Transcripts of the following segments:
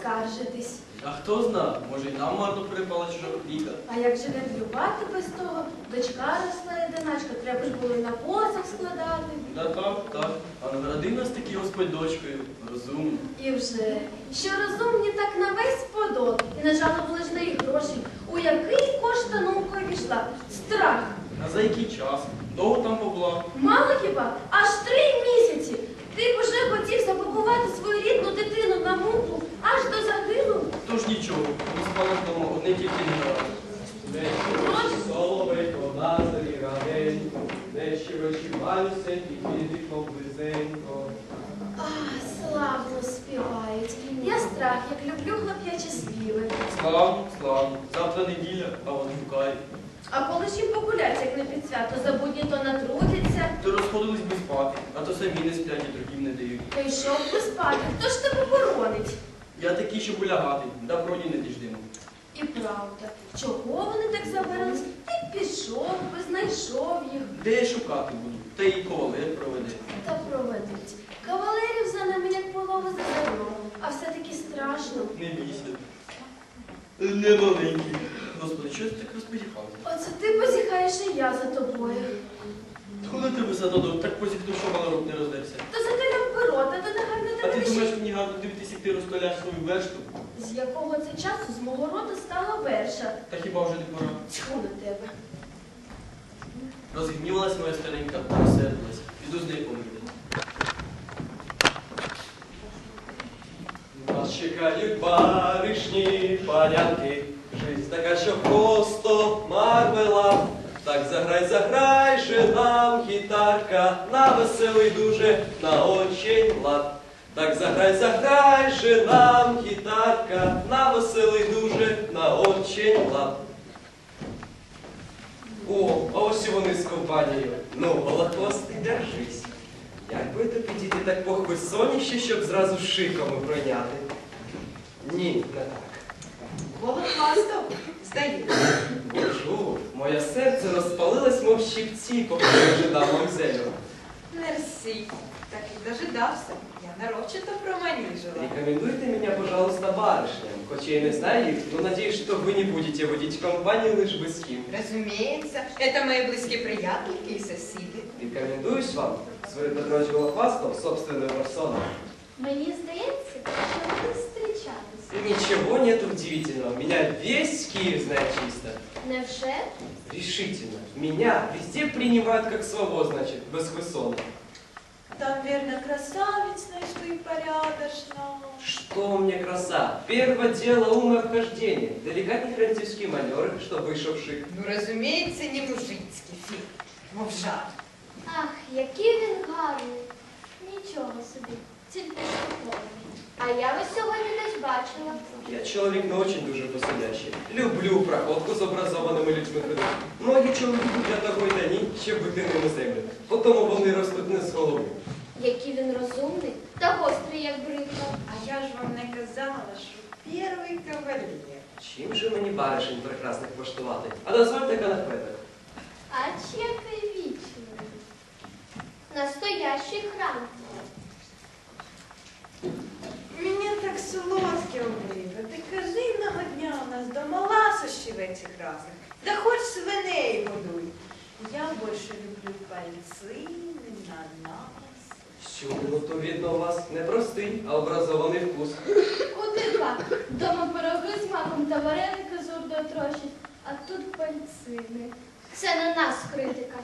поскаржитись. А хто зна, може й нам марно припала копійка. А як же не вдювати без того? Дочка росла єдиначка, треба ж було і на посах складати. Да так, так. А наградив нас таки Господь дочкою. Розумно. І вже, що розумні так на весь подол, і не жалували ж на їх гроші. У який коштанувкою пішла? Страх. А за який час? Довго там побула? Мало хіба? Аж три місяці. Ти б уже хотів запакувати свою рідну дитину на муку аж до загину. Тож нічого, ми спали вдома одне тільки не. Соловейко, назарі раденько, де щирочі малюсенькі, під вікном близенько. Ах, славно співають. Я страх, як люблю хлоп'ячі співи. Славно, славно. Завтра неділя, а вони гукають. А коли ж їм погулять, як не під свято, забудні то натрудяться. То розходились би спати, а то самі не сплять і другим не дають. Та йшов би спати, хто ж тебе боронить? Я такий, що булягати, да вроді не діждемо. І правда, чого вони так забирались? Ти пішов би, знайшов їх. Де я шукати буду? Та і кавалер проведе. Та проведуть. Кавалерів за ними, як полови за зерном, а все-таки страшно. Не бійся. Не маленький. Господи, чого ти так розподіхався? Оце ти позіхаєш і я за тобою. Коли тебе зададуть, так позіхнув, що мало рук не роздерся би рота, то не гарно А тебе ти лише- думаєш, мені гарно дивитися, як ти розтоляєш свою вершту? З якого це часу з мого роду стала верша. Та хіба вже не пора? Тьху на тебе. Розгнівалась моя старенька, розсердилась. Піду з нею помити. Нас чекають баришні, панянки, жизнь така, що просто мармелад. Так заграй, заграй же нам гітарка, на веселий дуже, на очень лад. Так заграй, заграй же нам гітарка, на веселий дуже, на очень лад. О, а ось і вони з компанією. Ну, голохвостий, держись. Якби то підійти так похвисоніше, щоб зразу шиками пройняти. Ні, не так. Голохвастов, здається. Божу, моє серце розпалилось, мов щипці, поки я ожидав мамзелю. Мерсі. Так і дожидався. Я нарочито проманіжила. Рекомендуйте меня, пожалуйста, барышням. Хоть я и не знаю их, но надеюсь, что вы не будете водить компанию лишь бы с кем. Разумеется, это мои близкие приятельки и соседи. Рекомендуюсь вам, Свирид Петрович Голохвастов, собственную персону. Мені здається, що вони зустрічалися. Ничего нет удивительного, меня весь Киев знает чисто. Невже? Решительно. Меня везде принимают как своего, значит, без хвысона. Там, верно, красавиц нашли порядочно. Что мне краса? Первое дело ум и обхождение. Деликатные французские манеры, что вышел шик. Ну, разумеется, не мужицький фиг. Мов жар. Ах, який він гарний. Нічого собі, тільки степовий. А я вас сьогодні десь бачила. Я человек не очень дуже посидящий. Люблю проходку з образованими людьми ходити. Многі чоловіки для того й дані, щоб бити ними землю. Потому вони ростуть не з голови. Який він розумний та гострий, як бритва. А я ж вам не казала, що перший кавалер. Чим же мені баришень прекрасних поштувати? А дозвольте канапеток. А який вічний. Настоящий храм. Мені так солодке обліва. Ти кажи одного дня у нас дома ласощі в этих разних. Да хоч свиней годуй. Я більше люблю пальцини, ананас. Всю минуту видно у вас не простий, а образований вкус. Куди так? Дома пироги з маком та вареники з урдою а тут пальцини. Це на нас критика.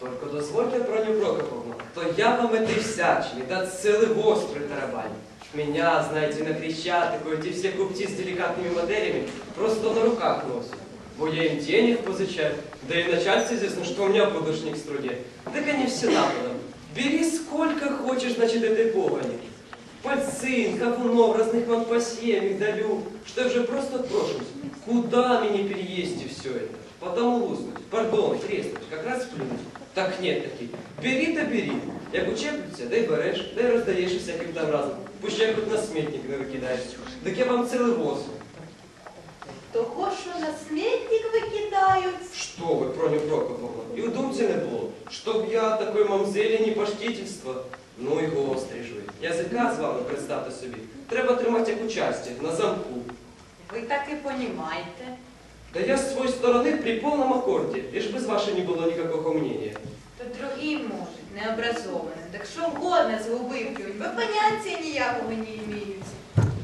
Только дозвольте, Проню Прокоповна, то я вам этой всячине, да целый воз притарабаню. Меня, знаете, на Крещатику, эти все купцы с деликатными моделями просто на руках носят. Бо я им денег позычаю, да и начальство известно, что у меня будущник в труде. Так они все нападом. Бери сколько хочешь, значит, этой погони. Пальцин, кавунов, разных монпасье, мигдалю, что я уже просто отпрошусь. Куда мне переесть и все это? Потому луснуть, пардон, треснуть, как раз плюнуть. Так нет таки. Бери та бери. Як учепиться, дай береш, дай роздаєш всяким там разом. Пущай хоч на смітник не викидаєш. Так я вам цілий воз. Того, що на смітник викидають. Що ви, Проню Прокоповна? І у думці не було. Чтоб я такой мамзелі не поштительство. Ну і гострі ж ви. Язика з вами представте собі. Треба тримати як участі, на замку. Ви так і понімаєте. Да я з своєї сторони при повному аккорді, лишь би з вашої не було ніякого мнення. Необразовані. Так що угодно згубив губи п'ють, ви поняття ніякого не іміють.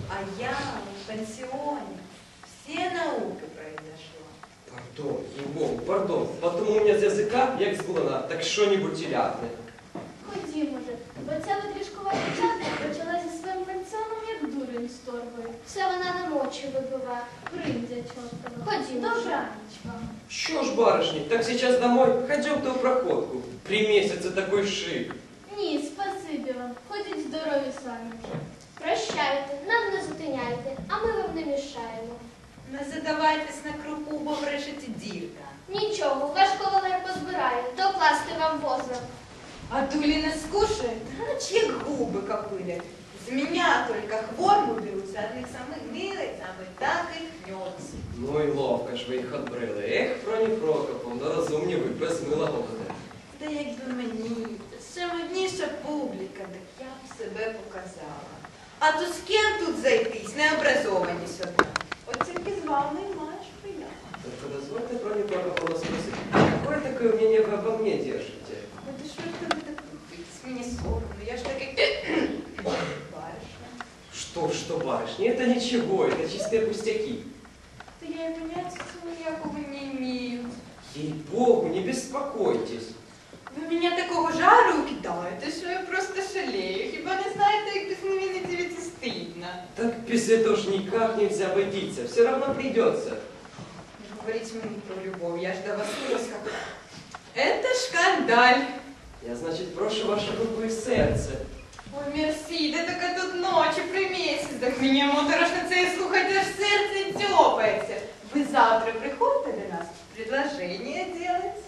А я в пансіоні всі науки произошла. Пардон, ей-богу, пардон. Потому у меня з язика, як з блина, так що-нибудь телятне. Ходімо же, бо ця витрішкова дівчатка почала з торбою. Все вона на мочі вибиває, приндя чортова. Ходімо. Добраніч вам. Що ж, барышни, так сейчас домой, ходемте в проходку. При месяце такой шик. Ні, спасибі вам. Ходіть здорові самі. Прощайте, нам не зупиняйте, а ми вам не мішаємо. Не задавайтесь на крупу, бо брешете дірка. Нічого, ваш кавалер позбирає, докласти вам воза. А дулі не скушает, наче як губи копилять. Меня только хворму беруться, от них самих милих, саме так і хнется. Ну і ловко ж ви їх отбрили. Ех, Фроні Прокоповна, розумні ви, без мила будете. Та якби мені, це модніша публіка, так я б себе показала. А то з ким тут зайтись, необразовані сюди. От тільки з вами і маєш приятно. Только дозвольте Фроні Прокоповна спросить, какое такое мнение вы обо мне держите? Ну ти ж тебе так крутись? Что, что, барышни, это ничего, это чистые пустяки. Та я і поняття цього ніякого не імію. Ей-богу, не беспокойтесь. Ви мене такого жару кидаєте, що я просто шалею. Хіба не знаєте, як без мене не дивитися стидно? Так без этого ж никак нельзя обойдиться, все равно придется. Не говорите мені про любов, я ж до вас виросла. Это шкандаль. Я, значит, прошу ваше руку и сердце. Мерсі, де така тут ночі при місяць, так мені моторошно це і слухати, аж серце тьопається. Ви завтра приходите до нас, предложение делать?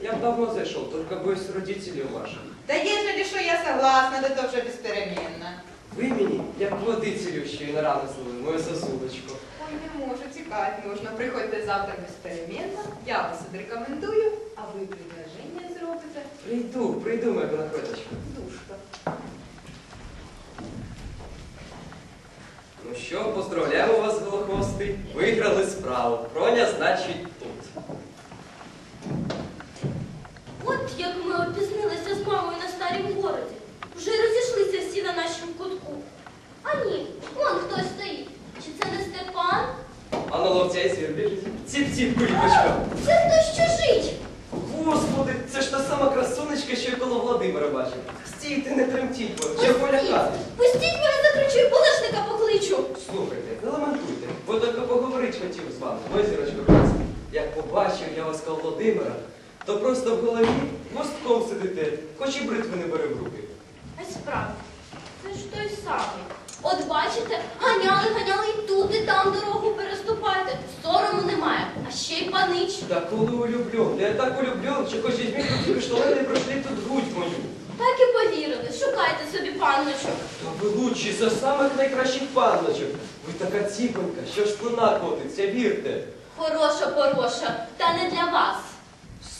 Я б давно зашел, только боюсь родителей ваших. Да ежели що я согласна, да то вже безпеременно. Ви мені, як водицелю, що й на рану злили, мою сосудочку. Ой, не можу, тікати можна. Приходьте завтра безпеременно, я вас відрекомендую, а ви предложення зробите. Прийду, прийду, моя находочка. Душка. Ну що, поздравляємо вас, голохвости. Виграли справу. Проня, значить, тут. От як ми опізнилися з мамою на старім городі. Вже розійшлися всі на нашому кутку. А ні, вон хтось стоїть. Чи це не Степан? А на ловця і звір біжить. Ціп-ціп, куліпочка. Це хтось чужий. Господи, це ж та сама красунечка, що й коло Володимира бачив. Стійте, не тремтіть, бо чи полякати. Пустіть мене закричу і полишника покличу. Слухайте, не ламентуйте, бо тільки поговорити хотів з вами, моя зірочка красна. Як побачив я вас коло Володимира, то просто в голові мостком сидите, хоч і бритви не бере в руки. А справді, це ж той самий. От бачите, ганяли, ганяли і тут, і там дорогу переступаєте. Сорому немає, а ще й панич. Да коли улюблен, я так улюблен, що хоч візьміть руки шталини і пройшли тут грудь мою. Так і повірили. Шукайте собі панночок. Та ви лучші за самих найкращих панночок. Ви така ціпонька, що ж плина котиться, вірте. Хороша, хороша, та не для вас.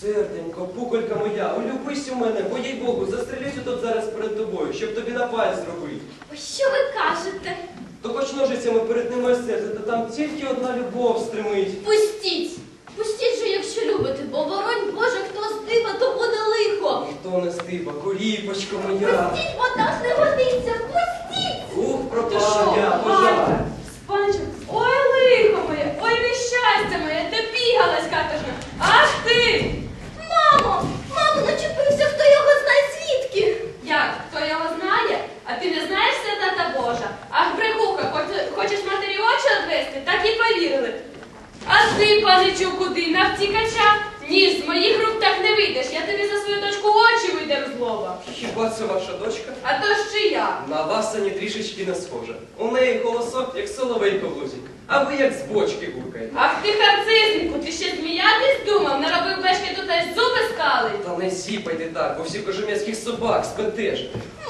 Серденько, пуколька моя, улюбись у мене, бо їй Богу, застрелюся тут зараз перед тобою, щоб тобі на пальць зробити. Ой, що ви кажете? То хоч ножицями перед моє серце, та там тільки одна любов стримить. Пустіть! Пустіть же, якщо любите, бо воронь Боже, хто здима, то буде Ніхто не стиба, коліпочка моя. Пустіть, вода ж не годиться, пустіть! Ух, пропав я, пожар. Спанчик, так, бо всіх кожум'яцьких собак спетеш.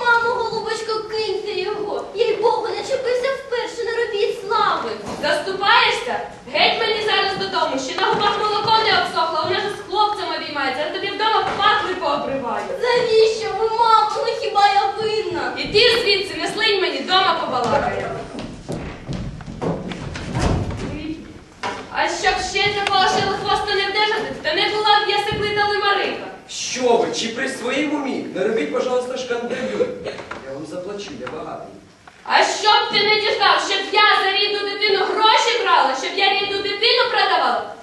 Мамо, голубочко, киньте його. Їй Богу, начепився вперше на робіт слави. Заступаєшся? Геть мені зараз додому, ще на губах молоко не обсохло, вона ж з хлопцем обіймається, а тобі вдома патри пообриваю. Завіщо ви, мамо, ну хіба я винна? Іди звідси, не слинь мені, дома побалакає. Що ви, чи при своїм умі? Не робіть, пожалуйста, шкандалю. Я вам заплачу, я багатий. А щоб ти не дістав, щоб я за рідну дитину гроші брала, щоб я рідну дитину продавала?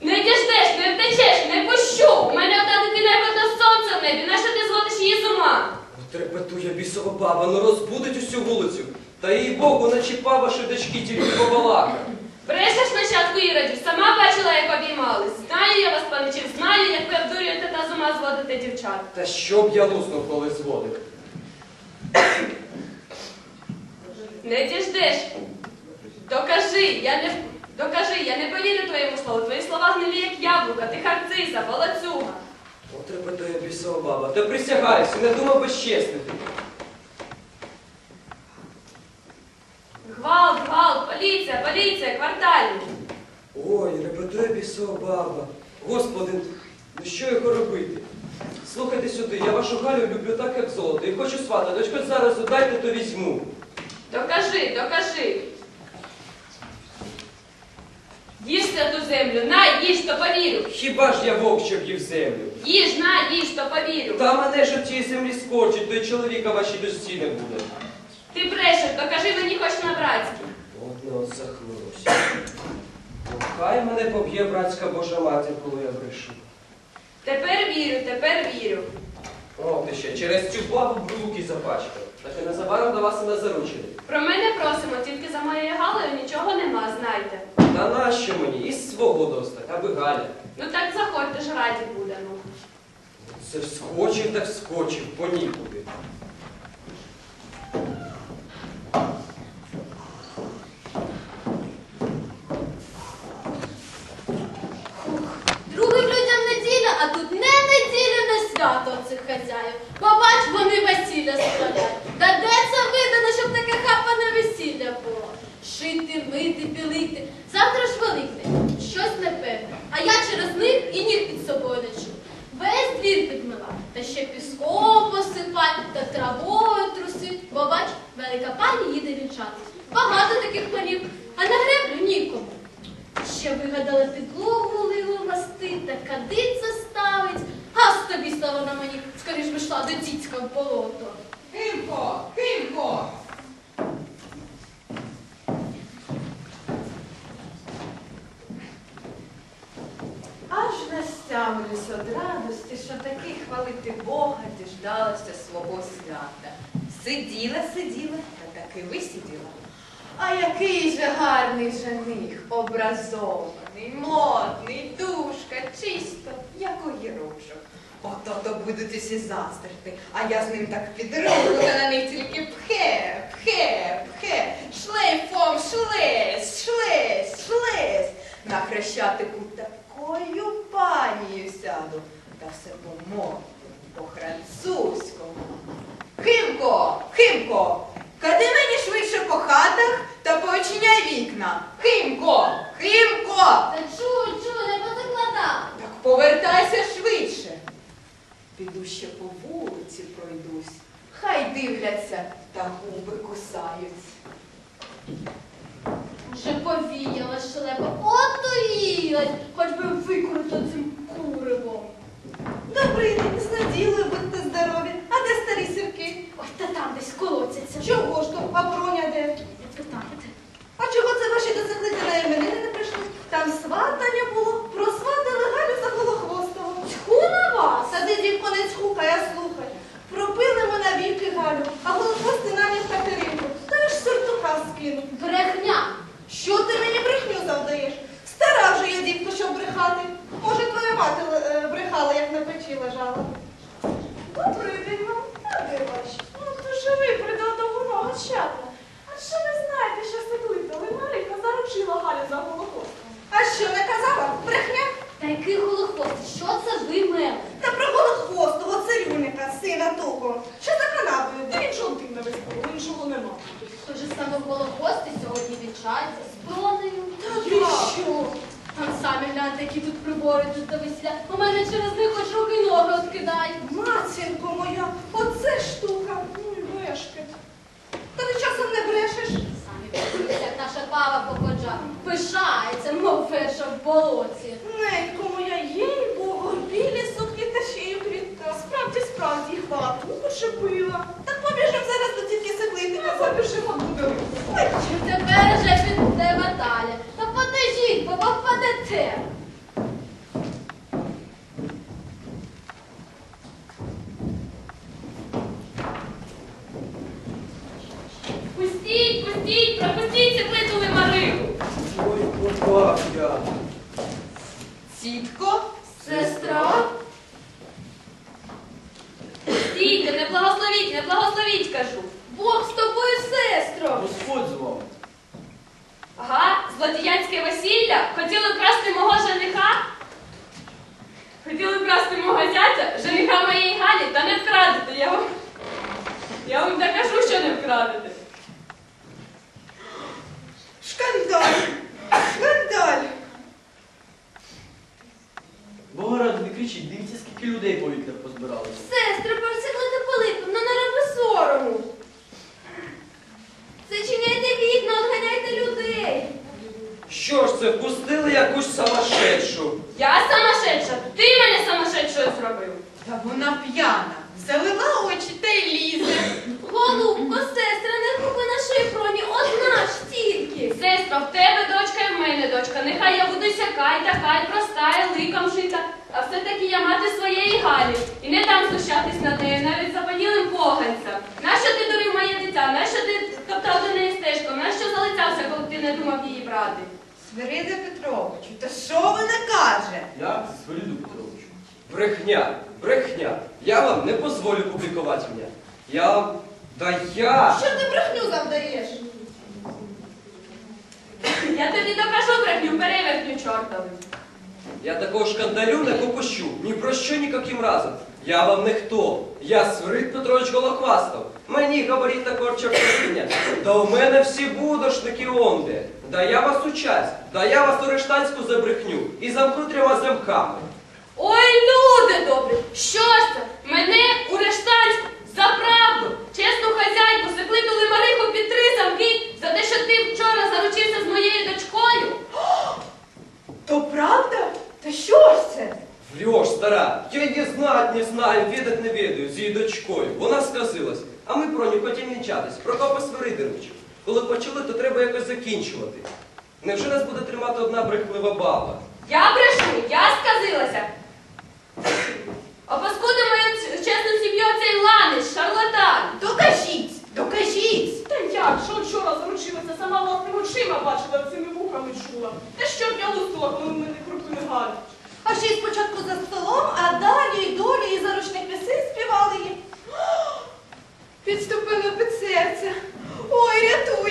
Не діждеш, не втечеш, не пущу. У мене одна дитина як одне сонце в небі. Нащо ти зводиш її з ума? Отрепетує бісова баба, ну розбудить усю вулицю. Та їй Богу начіпав ваші дочки тільки побалака. Брешеш нащадку Іродів, сама бачила, як обіймались. Знаю я вас, паничів, знаю, як ви обдурюєте та з ума зводите дівчат. Та що б я луснув, коли зводив? Не діждеш. Докажи, я не докажи, я не повірю твоєму слову. Твої слова гнилі, як яблука, ти харциса, волоцюга. Отрепетує бісова баба. Та присягаюся, не думав безчеснити. Гвалт, поліція, поліція, квартальні. Ой, репетує бісова баба. Господи, ну що його робити? Слухайте сюди, я вашу Галю люблю так, як золото, і хочу сватати. Хоч зараз удайте, то візьму. Докажи, докажи. Їж ту землю, на, їж, то повірю. Хіба ж я вовк, щоб їв землю? Їж, на, їж, то повірю. Та мене ж у тій землі скорчить, то й чоловіка вашій дочці не буде. Ти брешеш, докажи мені хоч на братській. Не. Ну, Хай мене поб'є братська Божа матір, коли я брешу. Тепер вірю, тепер вірю. О, ти ще через цю бабу руки запачкав. Так і незабаром до вас і не заручили. Про мене просимо, тільки за моєю галею нічого нема, знайте. Та нащо мені? Із свого достать, аби Галя. Ну так заходьте ж раді буде, ну. Це ж скочив, так скочив, понікуди. Другим людям неділя, а тут не неділя, не свято цих хазяїв. Побач, вони весілля справляють. Та де це видано, щоб таке хапане весілля було? Шити, мити, білити. Завтра ж великдень. Щось непевне. А я через них і ніг під собою не чую. Весь двір підмила, та ще піском посипай, та травою трусить. Бо бач, велика пані їде вінчати. Багато таких панів, а на греблю нікому. Ще вигадала підлогу ливу мастить, та кадиця ставить. Газ тобі стала на мені, скоріш би йшла до дідька в болото. Химко, Химко! Аж настямлюсь од радості, що таки хвалити Бога діждалася свого свята. Сиділа, та таки висиділа. А який же гарний жених, образований, модний, душка, чисто, як огірочок. Ото то будуть усі заздрити, а я з ним так підруку, та на них тільки пхе, пхе, пхе, шлейфом шлесь, шлесь, шлесь. На хрещатику такою панією сяду, та все по-модному, по-французькому. Химко, Химко, кади мені швидше по хатах та поочиняй вікна. Химко, Химко, Та чу, чу, не позакладав. так повертайся швидше. Піду ще по вулиці пройдусь. Хай дивляться та губи кусають. Вже повіяла шелепа, от доїлась, хоч би викрути цим куривом. Добрий день, з неділею, будьте здорові. А де старі сірки? Ой, та там десь колоться. Чого ж то, а броня де? Питаєте? А чого це ваші досеклиті на іменини не прийшли? Там сватання було, просватали Галю за Голохвостого. Тьху на вас! Сади дівко не чхукай, а слухай. Пропили ми навіки Галю, а Голохвостий наняв Катеринку. Та ж сортуха скинув. Брехня! Що ти мені брехню завдаєш? Стара вже я дівко, щоб брехати. Може, твоя мати е, брехала, як на печі лежала. Добрий день вам, а де ваші? Ну, то же ви придатового щадно. А що ви знаєте, що Стеклита Лимарика заручила Галю за Голохостом? А що не казала? Брехня? Та який голохост? Що це ви мели? Та про голохвостого царюника, сина того, що за канапою. Та він ж один на весь полу, іншого нема. Тож саме голохости сьогодні вінчаються з бронею. Та ти що? Там самі гляньте, які тут прибори тут до весілля. У мене через них хоч руки й ноги откидають. Матінко моя, оце штука. Ну й вешки. підчепила. Так побіжимо зараз до тітки Сиглити. Я побіжимо буде. Тепер же піде Таля. Та подожіть, бо ви впадете. Пустіть, пустіть, пропустіть циклиту Лимариху. Ой, попав я. Тітко, Сестра? Стійте, не благословіть, не благословіть, кажу. Бог з тобою, сестро. Господь з вами. Ага, злодіянське весілля? Хотіли вкрасти мого жениха? Хотіли вкрасти мого зятя, жениха моєї Галі, та не вкрадете. Я вам, я вам так кажу, що не вкрадете. шкандаль. Бога ради не кричіть, дивіться, скільки людей по вікнах позбиралося. Сестри, просиклити Пилипівна, не роби сорому. Зачиняйте вікна, отганяйте людей. Що ж це, впустили якусь самошедшу? Я самошедша, ти мене самошедшою зробив. Та вона п'яна. Залила очі та й лізе. Голубко, сестра, не губи на шифроні, одна ж тільки. Сестра, в тебе дочка і в мене дочка. Нехай я буду сяка й така, й проста, і ликом я мати своєї Галі. І не дам знущатись над нею, навіть запанілим поганцям. Нащо ти дурив моє дитя? Нащо ти топтав до неї стежком? Нащо залицявся, коли ти не думав її брати? Свириде Петровичу, та що вона каже? Я Свиріду Петровичу. Брехня, брехня. Я вам не позволю публікувати мене. Я вам... Да я... Що ти брехню завдаєш? Я тобі докажу брехню, перевертню чортову. Я такого шкандалю не попущу. Ні про що нікаким разом. Я вам не хто. Я Свирид Петрович Голохвастов. Мені говорить такого чортовиня. Да у мене всі будошники онде. Да я вас участь. Да я вас у рештанську забрехню. І замкну трьома замками. Ой, люди добрі, що ж це? Мене у рештанську за правду, чесну хазяйку, закликали Мариху під три замки за те, що ти вчора заручився з моєю дочкою. То правда? Та що ж це? Врешь, стара, я її знать не знаю, відать не відаю, з її дочкою. Вона сказилась. А ми про нього хотім вінчатись, Прокопа Свиридовичу. Коли почали, то треба якось закінчувати. Невже нас буде тримати одна брехлива баба? Я брешу, я сказилася. Опаскуди мою чесну сім'ю цей ланич, шарлатан. Докажіть, докажіть. Та як, що вчора заручилася, сама власними очима бачила, цими вухами чула. Та що б я лустила, коли в мене крупи не й спочатку за столом, а далі й долі, і заручних пісень співали їм. Підступило під серце. Ой, рятуйте.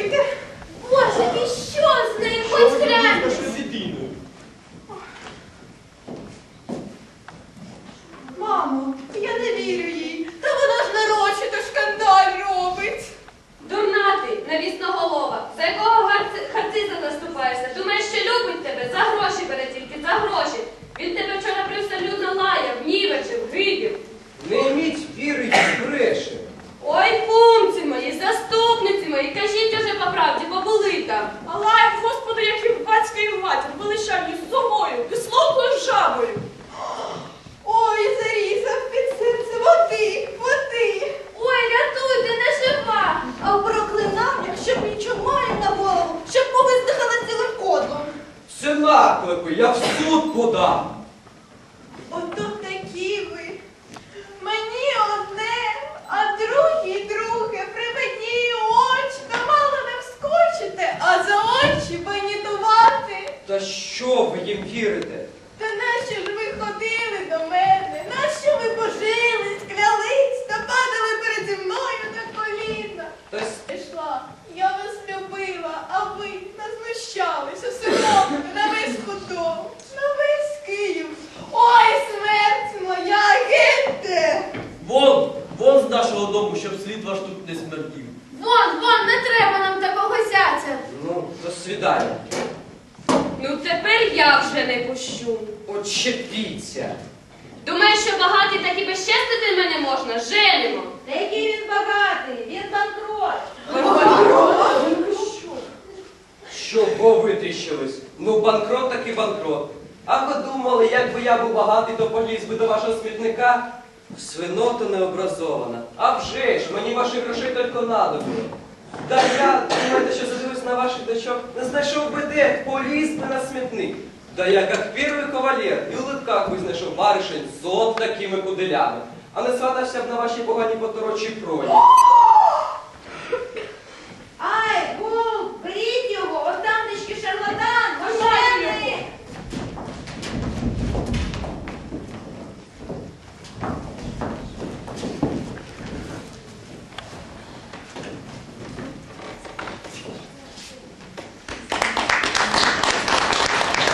Багатий, то поліз би до вашого смітника? Свинота необразована. А вже ж, мені ваших грошей тільки надо було. Да я, думаєте, що задивився на ваших дочок, не знайшов би де, поліз би на смітник. Да я, як перший кавалер, і у литках би знайшов баришень з от такими куделями, а не сватався б на ваші погані поторочі проні.